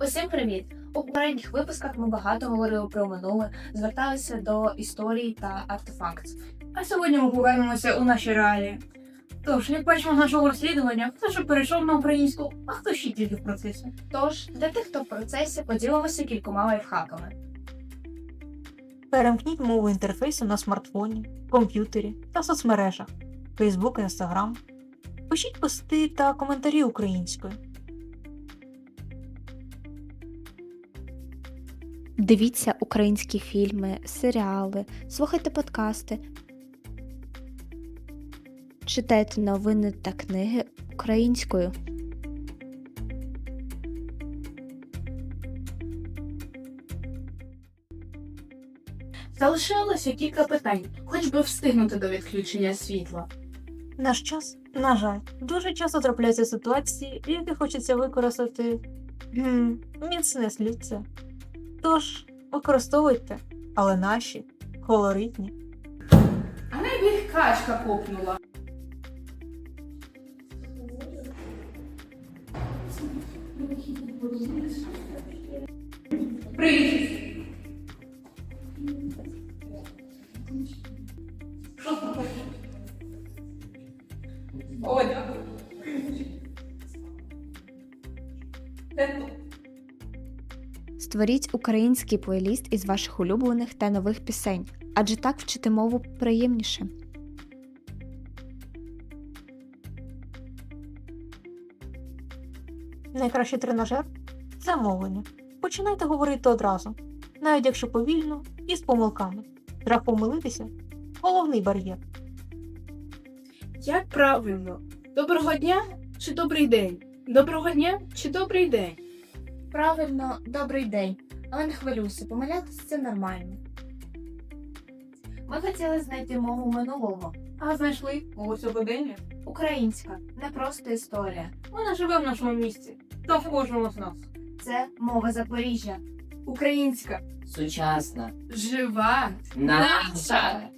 Усім привіт! У попередніх випусках ми багато говорили про минуле, зверталися до історії та артефактів. А сьогодні ми повернемося у наші реалії. Тож, як бачимо з нашого розслідування, хто ж перейшов на українську, а хто ще тільки в процесі. Тож, для тих, хто в процесі, поділимося кількома лайфхаками. Перемкніть мову інтерфейсу на смартфоні, комп'ютері та соцмережах Facebook, Instagram. Пишіть пости та коментарі українською. Дивіться українські фільми, серіали, слухайте подкасти, читайте новини та книги українською. Залишилося кілька питань, хоч би встигнути до відключення світла. Наш час, на жаль, дуже часто трапляються ситуації, в яких хочеться використати гм, міцне слідце. Тож, використовуйте, але наші колоритні. А найбільш качка копнула. Привіт! Це дякую. Створіть український плейліст із ваших улюблених та нових пісень, адже так вчити мову приємніше. Найкращий тренажер це мовлення. Починайте говорити одразу, навіть якщо повільно і з помилками. Страх помилитися головний бар'єр. Як правильно? Доброго дня чи добрий день? Доброго дня чи добрий день? Правильно, добрий день. Але не хвилюйся, помилятися це нормально. Ми хотіли знайти мову минулого. А знайшли мову сьогодення. Українська, не просто історія. Вона живе в нашому місті та в кожному з нас. Це мова Запоріжжя. Українська, Сучасна, жива, наша.